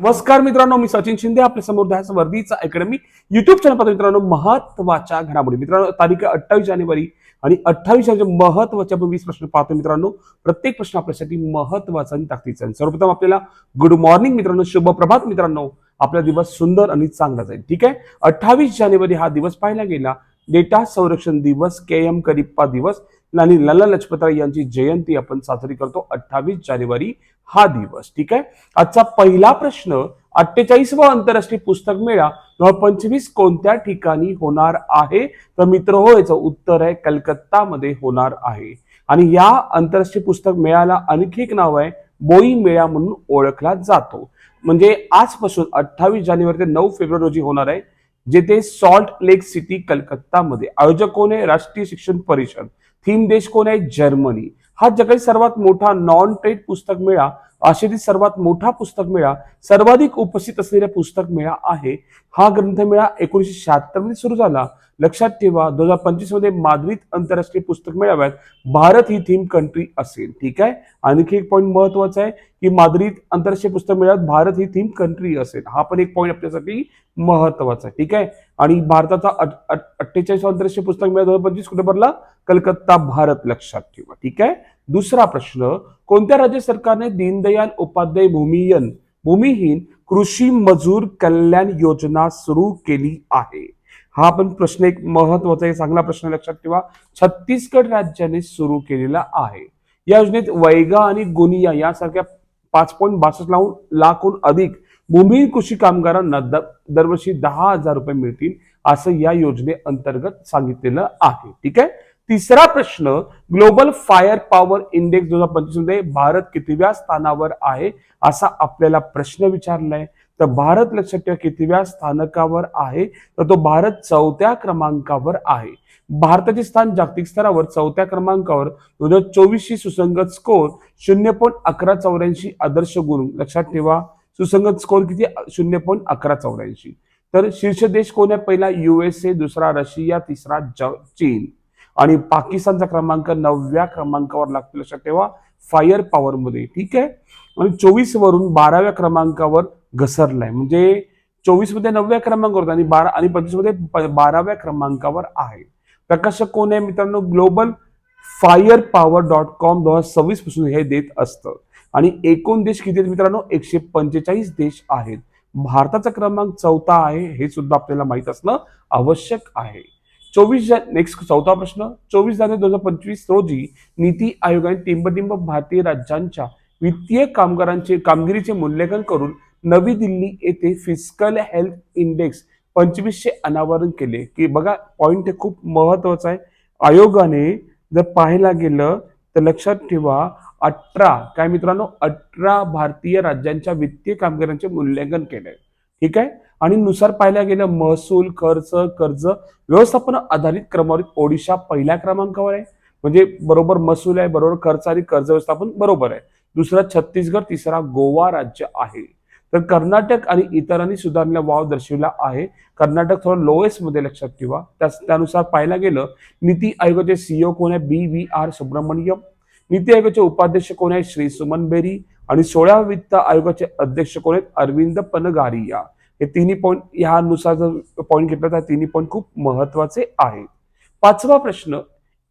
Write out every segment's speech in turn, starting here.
नमस्कार मित्रांनो मी सचिन शिंदे आपल्यासमोर ध्यास वर्दीचा अकॅडमी युट्यूब चॅनल पाहतो मित्रांनो महत्त्वाच्या घडामोडी. मित्रांनो तारीख आहे अठ्ठावीस जानेवारी आणि अठ्ठावीस जानेवारी आपण वीस प्रश्न पाहतो मित्रांनो. प्रत्येक प्रश्न आपल्यासाठी महत्त्वाचा आणि ताकदीचा. आहे सर्वप्रथम आपल्याला गुड मॉर्निंग मित्रांनो शुभ प्रभात मित्रांनो. आपला दिवस सुंदर आणि चांगला जाईल. ठीक आहे? अठ्ठावीस जानेवारी हा दिवस पाहिला गेला. डेटा संरक्षण दिवस के एम करिप्पा दिवस. आणि लाला लजपतराय यांची जयंती आपण साजरी करतो अठ्ठावीस जानेवारी. हा दिवस ठीक आहे? आजचा पहिला प्रश्न अठ्ठेचाळीसवा आंतरराष्ट्रीय पुस्तक मेळा दोन पंचवीस कोणत्या ठिकाणी होणार आहे? तर मित्र हो याचं उत्तर आहे कलकत्तामध्ये होणार आहे. आणि या आंतरराष्ट्रीय पुस्तक मेळ्याला आणखी एक नाव आहे बोई मेळा म्हणून ओळखला जातो. म्हणजे आजपासून अठ्ठावीस जानेवारी ते नऊ फेब्रुवारी रोजी होणार आहे जेथे सॉल्ट लेक सिटी कलकत्तामध्ये. आयोजक कोण आहे? राष्ट्रीय शिक्षण परिषद. थीम देश कोण आहे? जर्मनी. हा जगातील सर्वात मोठा नॉन ट्रेड पुस्तक मेळा आशियातील सर्वात मोठा पुस्तक मेळा सर्वाधिक उपस्थित असलेला पुस्तक मेळा आहे. हा ग्रंथमेळा एकोणीसशे शहात्तरमध्ये सुरू झाला. लक्षात ठेवा दोन हजार पंचवीसमध्ये माद्रिद आंतरराष्ट्रीय पुस्तक मेळाव्यात भारत ही थीम कंट्री असेल. ठीक आहे? आणखी एक पॉईंट महत्त्वाचा आहे की माद्रिद आंतरराष्ट्रीय पुस्तक मेळाव्यात भारत ही थीम कंट्री असेल. हा पण एक पॉईंट आपल्यासाठी महत्त्वाचा आहे. ठीक आहे? आणि भारताचा अठ्ठेचाळीस आंतरराष्ट्रीय पुस्तक मेळा दोन हजार पंचवीस कुठे भरला? कलकत्ता भारत. लक्षात ठेवा. ठीक आहे? दुसरा प्रश्न कोणत्या राज्य सरकारने दीनदयाल उपाध्याय भूमियन भूमिहीन कृषी मजूर कल्याण योजना सुरू केली आहे? हा पण प्रश्न एक महत्त्वाचा आहे चांगला प्रश्न लक्षात ठेवा. छत्तीसगड राज्याने सुरू केलेला आहे. या योजनेत वैगा आणि गुनिया यासारख्या पाच पॉईंट बासष्ट लावून लाखहून अधिक भूमिहीन कृषी कामगारांना दरवर्षी दहा हजार रुपये मिळतील असं या योजनेअंतर्गत सांगितलेलं आहे. ठीक आहे? तिसरा प्रश्न ग्लोबल फायर पॉवर इंडेक्स दोन हजार पंचवीसमध्ये भारत कितव्या स्थानावर आहे असा आपल्याला प्रश्न विचारलाय. तर भारत लक्षात ठेवा कितव्या स्थानकावर आहे. तर तो भारत चौथ्या क्रमांकावर आहे. भारताचे स्थान जागतिक स्तरावर चौथ्या क्रमांकावर. दोन हजार चोवीसशी सुसंगत स्कोर शून्य पॉईंट अकरा चौऱ्याऐंशी आदर्श गुरु लक्षात ठेवा सुसंगत स्कोर किती? शून्य पॉईंट अकरा चौऱ्याऐंशी. तर शीर्ष देश कोण आहे? पहिला युएसए दुसरा रशिया तिसरा चीन. आणि पाकिस्तानचा क्रमांक नवव्या क्रमांकावर लागतो. लक्षात ठेवा फायर पॉवरमध्ये ठीक आहे? आणि चोवीस वरून बाराव्या क्रमांकावर घसरलाय. म्हणजे चोवीसमध्ये नवव्या क्रमांकावर आणि बारा आणि पंचवीसमध्ये प- बाराव्या क्रमांकावर आहे. प्रकाशक कोण आहे मित्रांनो? Global fire power dot com दोन हजार सव्वीसपासून हे देत असतं. आणि एकूण देश किती आहेत मित्रांनो? एकशे पंचेचाळीस देश आहेत. भारताचा क्रमांक चौथा आहे हे सुद्धा आपल्याला माहीत असणं आवश्यक आहे. चोवीस नेक्स्ट चौथा प्रश्न. चोवीस जानेवारी दोन हजार पंचवीस रोजी नीती आयोगाने टिंबटिंब भारतीय राज्यांच्या वित्तीय कामगारांचे कामगिरीचे मूल्यांकन करून नवी दिल्ली येथे फिस्कल हेल्थ इंडेक्स पंचवीसशे अनावरण केले. की बघा पॉइंट हे खूप महत्त्वाचा आहे. आयोगाने जर पाहायला गेलं तर लक्षात ठेवा अठरा काय मित्रांनो? अठरा भारतीय राज्यांच्या वित्तीय कामगारांचे मूल्यांकन केलंय. ठीक आहे? आणि नुसार पाहिल्या गेलं महसूल खर्च कर्ज व्यवस्थापन आधारित क्रमवारीत ओडिशा पहिल्या क्रमांकावर आहे. म्हणजे बरोबर महसूल आहे बरोबर खर्च आणि कर्ज व्यवस्थापन बरोबर आहे. दुसरा छत्तीसगड तिसरा गोवा राज्य आहे. तर कर्नाटक आणि इतरांनी सुधारलेला वाव दर्शविला आहे. कर्नाटक थोडं लोएस्टमध्ये लक्षात ठेवा. त्यानुसार पाहायला गेलं नीती आयोगाचे सीईओ कोण आहे? B V R Subrahmanyam. Niti आयोगाचे उपाध्यक्ष कोण आहे? श्री सुमन बेरी. आणि सोळा वित्त आयोगाचे अध्यक्ष कोण आहेत? अरविंद पनगारिया. हे तिन्ही पॉईंट ह्यानुसार जर पॉईंट घेतला तर तिन्ही पॉईंट खूप महत्त्वाचे आहेत. पाचवा प्रश्न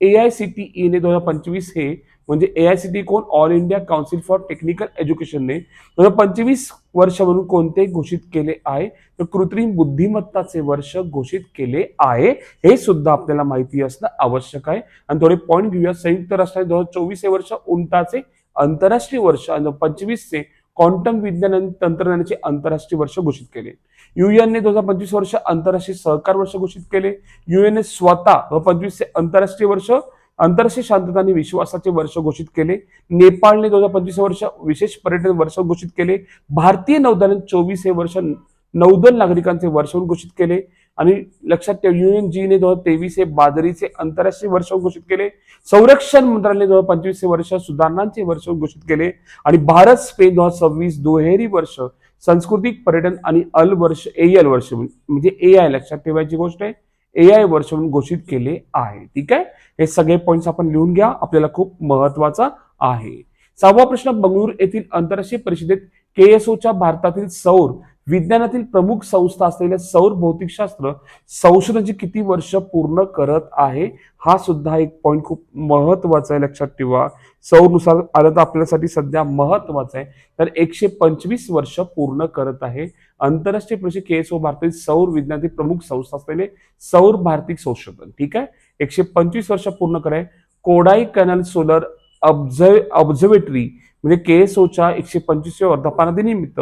ए आय सी टी ईने दोन हजार पंचवीस हे म्हणजे ए आय सी टी कोण? All India council for technical एज्युकेशनने दोन हजार पंचवीस वर्ष म्हणून कोणते घोषित केले आहे? तर कृत्रिम बुद्धिमत्ताचे वर्ष घोषित केले आहे. हे सुद्धा आपल्याला माहिती असणं आवश्यक आहे. आणि थोडे पॉईंट घेऊया. संयुक्त राष्ट्राने दोन हजार चोवीस हे वर्ष उंटाचे आंतरराष्ट्रीय वर्ष पंचवीसचे क्वांटम विज्ञान आणि तंत्रज्ञानाचे आंतरराष्ट्रीय वर्ष घोषित केले. युएनने दोन हजार पंचवीस वर्ष आंतरराष्ट्रीय सहकार वर्ष घोषित केले. युएनने स्वतः व पंचवीसचे आंतरराष्ट्रीय वर्ष आंतरराष्ट्रीय शांतता आणि विश्वासाचे वर्ष घोषित केले. नेपाळने दोन हजार पंचवीस वर्ष विशेष पर्यटन वर्ष घोषित केले. भारतीय नौदलाने चोवीस हे वर्ष नौदल नागरिकांचे वर्ष घोषित केले. आणि लक्षात ठेव युएन जीने दोन हजार तेवीस हे बाजरीचे आंतरराष्ट्रीय वर्ष घोषित केले. संरक्षण मंत्रालयाने दोन हजार पंचवीस हे वर्ष सुधारणांचे वर्ष घोषित केले. आणि भारत स्पेन दोन हजार सव्वीस दुहेरी वर्ष सांस्कृतिक पर्यटन आणि अल वर्ष ए एल वर्ष म्हणजे ए आय लक्षात ठेवायची गोष्ट आहे. ए आय वर्ष म्हणून घोषित केले आहे. ठीक आहे? हे सगळे पॉईंट्स आपण लिहून घ्या. आपल्याला खूप महत्त्वाचा आहे. सहावा प्रश्न बंगळुरू येथील आंतरराष्ट्रीय परिषदेत केएसओच्या भारतातील सौर विज्ञानातील प्रमुख संस्था असलेल्या सौर भौतिकशास्त्र संशोधनाची किती वर्ष पूर्ण करत आहे हा सुद्धा एक पॉईंट खूप महत्त्वाचा आहे लक्षात ठेवा. सौरनुसार आलं तर आपल्यासाठी सध्या महत्वाचं आहे. तर एकशे पंचवीस वर्ष पूर्ण करत आहे. आंतरराष्ट्रीय परिषद ओ भारतातील सौर विज्ञानातील प्रमुख संस्था असलेले सौर भारतीय संशोधन. ठीक आहे? एकशे पंचवीस वर्ष पूर्ण कराय. कोडाई कॅनल सोलर ऑब्झर्वेटरी म्हणजे केएसओच्या एकशे पंचवीसव्या वर्धापनादिनिमित्त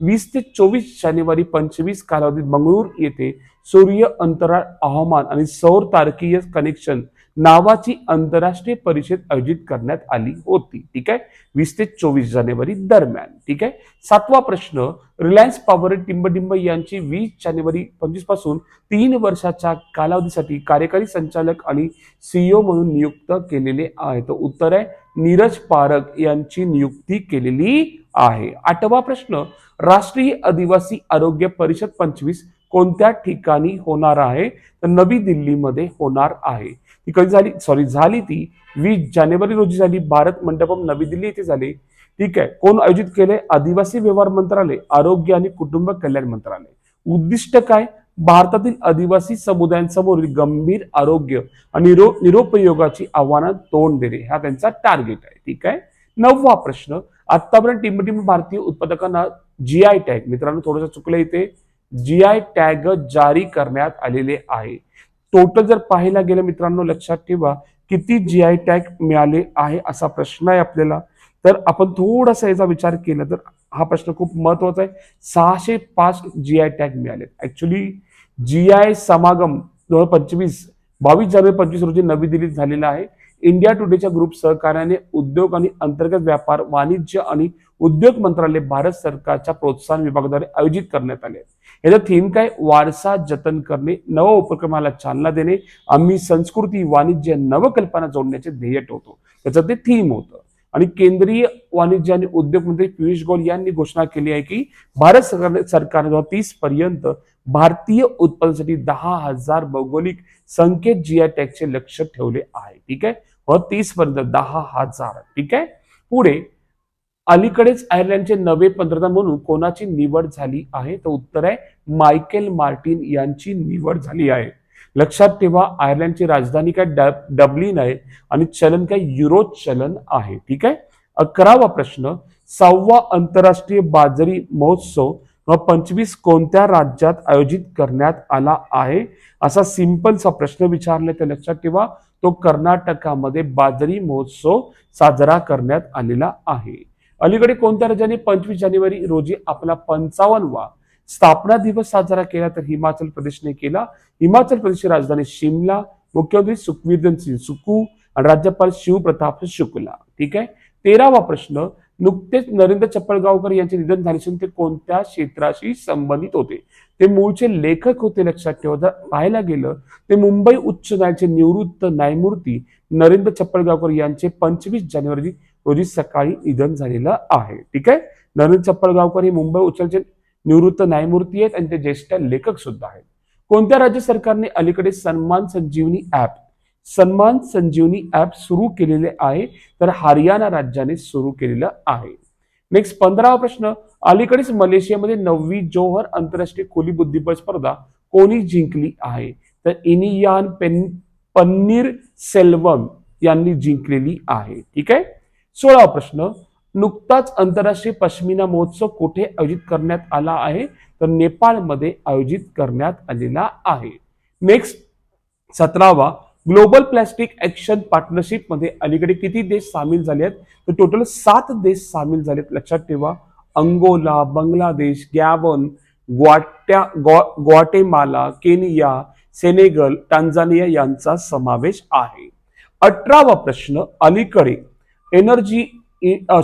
वीस ते चोवीस जानेवारी पंचवीस कालावधीत मंगळूर येथे सूर्य अंतराळ हवामान आणि सौर तारकीय कनेक्शन नावाची आंतरराष्ट्रीय परिषद आयोजित करण्यात आली होती. ठीक आहे? वीस ते चोवीस जानेवारी दरम्यान. ठीक आहे? सातवा प्रश्न रिलायन्स पॉवर टिंबटिंब यांची वीस जानेवारी पंचवीसपासून तीन वर्षाच्या कालावधीसाठी कार्यकारी संचालक आणि सीईओ म्हणून नियुक्त केलेले आहे. तर उत्तर आहे नीरज पारक यांची नियुक्ती केलेली आहे. आठवा प्रश्न राष्ट्रीय आदिवासी आरोग्य परिषद पंचवीस कोणत्या ठिकाणी होणार आहे? तर नवी दिल्लीमध्ये होणार आहे. ती कधी झाली? सॉरी झाली ती वीस जानेवारी रोजी झाली. भारत मंडपम नवी दिल्ली येथे झाली. ठीक आहे. कोण आयोजित केले आदिवासी व्यवहार मंत्रालय आरोग्य आणि कुटुंब कल्याण मंत्रालय. उद्दिष्ट काय? भारतातील आदिवासी समुदायांसमोरील गंभीर आरोग्य आणि निरोपयोगाची आव्हानं तोंड देणे हा त्यांचा टार्गेट आहे. ठीक आहे? नववा प्रश्न. आतापर्यंत टिंबटिंब भारतीय उत्पादकांना जीआय टॅग मित्रांनो थोडंसं चुकलं इथे. जीआय टॅग जारी करण्यात आलेले आहे. टोटल जर पाहायला गेलं मित्रांनो लक्षात ठेवा किती जीआय टॅग मिळाले आहे असा प्रश्न आहे आपल्याला. तर आपण थोडासा याचा विचार केला तर हा प्रश्न खूप महत्त्वाचा आहे. सहाशे पाच जीआय टॅग मिळाले ऍक्च्युली जी आय समागम दोन पंचवीस बावीस जानेवारी पंचवीस रोजी नवी दिल्लीत झालेला आहे. इंडिया टुडेच्या ग्रुप सहकार्याने उद्योग आणि अंतर्गत व्यापार वाणिज्य आणि उद्योग मंत्रालय भारत सरकारच्या प्रोत्साहन विभागाद्वारे आयोजित करण्यात आले. याचा थीम काय? वारसा जतन करणे नव उपक्रमाला चालना देणे आम्ही संस्कृती वाणिज्य नवकल्पना जोडण्याचे ध्येय ठेवतो. त्याचं ते थीम होतं. आणि केंद्रीय वाणिज्य आणि उद्योग मंत्री पियुष गोयल यांनी घोषणा केली आहे की भारत सरकार सरकारने तीस पर्यंत भारतीय उत्पादनासाठी दहा हजार भौगोलिक संकेत जी आय टॅगचे लक्ष ठेवले आहे. ठीक आहे? व तीस पर्यंत दहा हजार. ठीक आहे? पुढे अलीकडेच आयर्लंडचे नवे पंतप्रधान म्हणून कोणाची निवड झाली आहे? तर उत्तर आहे मायकेल मार्टिन यांची निवड झाली आहे. लक्षात ठेवा आयर्लंडची राजधानी काय डब- डब्लिन आहे आणि चलन काय युरो चलन आहे. ठीक आहे? अकरावा प्रश्न सहावा आंतरराष्ट्रीय बाजरी महोत्सव व पंचवीस कोणत्या राज्यात आयोजित करण्यात आला आहे? असा सिंपलचा प्रश्न विचारले तर लक्षात ठेवा तो कर्नाटकामध्ये बाजरी महोत्सव साजरा करण्यात आलेला आहे. अलीकडे कोणत्या राज्याने पंचवीस जानेवारी रोजी आपला पंचावन्नवा स्थापना दिवस साजरा केला तर हिमाचल प्रदेशने केला? हिमाचल प्रदेशची राजधानी शिमला मुख्यमंत्री सुखवीर सिंग सुकू आणि राज्यपाल शिवप्रताप शुक्ला. ठीक आहे? तेरावा प्रश्न नुकतेच नरेंद्र चप्पळगावकर यांचे निधन झाले असून ते कोणत्या क्षेत्राशी संबंधित होते? ते मूळचे लेखक होते लक्षात ठेवा. जर पाहायला गेलं ते मुंबई उच्च न्यायालयाचे निवृत्त न्यायमूर्ती नरेंद्र चप्पळगावकर यांचे पंचवीस जानेवारी रोजी सकाळी निधन झालेलं आहे. ठीक आहे? नरेंद्र चप्पळगावकर हे मुंबई उच्च न्यायालयाचे निवृत्त न्यायमूर्ती आहेत आणि ते ज्येष्ठ लेखक सुद्धा आहेत. कोणत्या राज्य सरकारने अलीकडे सन्मान संजीवनी ऍप सन्मान संजीवनी ॲप सुरू केलेले आहे तर हरियाणा राज्याने सुरू केलेलं आहे. नेक्स्ट पंधरावा प्रश्न. अलीकडेच मलेशियामध्ये नववी जोहर आंतरराष्ट्रीय खुली बुद्धिबळ स्पर्धा कोणी जिंकली आहे? तर इनियान पेन पन्नीर सेल्वम यांनी जिंकलेली आहे. ठीक आहे? सोळावा प्रश्न. नुकताच आंतरराष्ट्रीय पश्मिना महोत्सव कुठे आयोजित करण्यात आला आहे? तर नेपाळमध्ये आयोजित करण्यात आलेला आहे. नेक्स्ट सतरावा. ग्लोबल प्लॅस्टिक ऍक्शन पार्टनरशिपमध्ये अलीकडे किती देश सामील झाले आहेत? तर टोटल सात देश सामील झालेत. लक्षात ठेवा. अंगोला बांगलादेश गॅबन ग्वाट्या ग्वा- ग्वाटेमाला केनिया सेनेगल टांझानिया यांचा समावेश आहे. अठरावा प्रश्न अलीकडे energy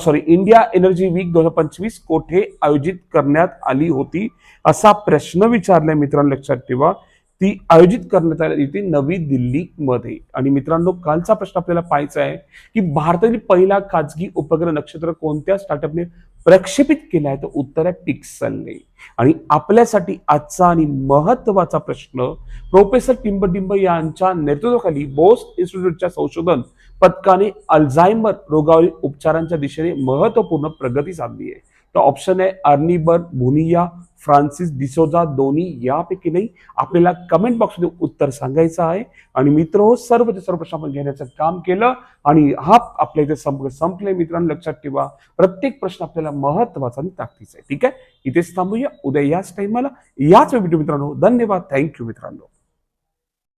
sorry India energy week दोन हजार पंचवीस कोठे आयोजित करण्यात आली होती? असा प्रश्न विचारलाय मित्रांनो लक्षात ठेवा. ती आयोजित करण्यात आली होती नवी दिल्लीमध्ये. आणि मित्रांनो कालचा प्रश्न आपल्याला पाहायचा आहे की भारतातील पहिला खाजगी उपग्रह नक्षत्र कोणत्या स्टार्टअपने प्रक्षेपित केला आहे? तर उत्तर आहे पिक्सलने आणि आपल्यासाठी आजचा आणि महत्त्वाचा प्रश्न प्रोफेसर टिंबडिंब यांच्या नेतृत्वाखाली बोस इन्स्टिट्यूटच्या संशोधन पथकाने अल्झायमर रोगावरील उपचारांच्या दिशेने महत्त्वपूर्ण प्रगती साधली आहे. तर ऑप्शन आहे अर्निबर भुनिया फ्रान्सिस डिसोजा दोन्ही यापैकी नाही. आपल्याला कमेंट बॉक्समध्ये उत्तर सांगायचं आहे. आणि मित्र हो सर्वचे सर्व प्रश्न आपण घेण्याचं काम केलं. आणि हा आपल्या इथे संप संपले मित्रांनो. लक्षात ठेवा. प्रत्येक प्रश्न आपल्याला महत्त्वाचा आणि ताकदीचा आहे. ठीक आहे? इथेच थांबूया. उद्या याच टाइमाला याच व्हिडिओ मित्रांनो. धन्यवाद. थँक्यू मित्रांनो.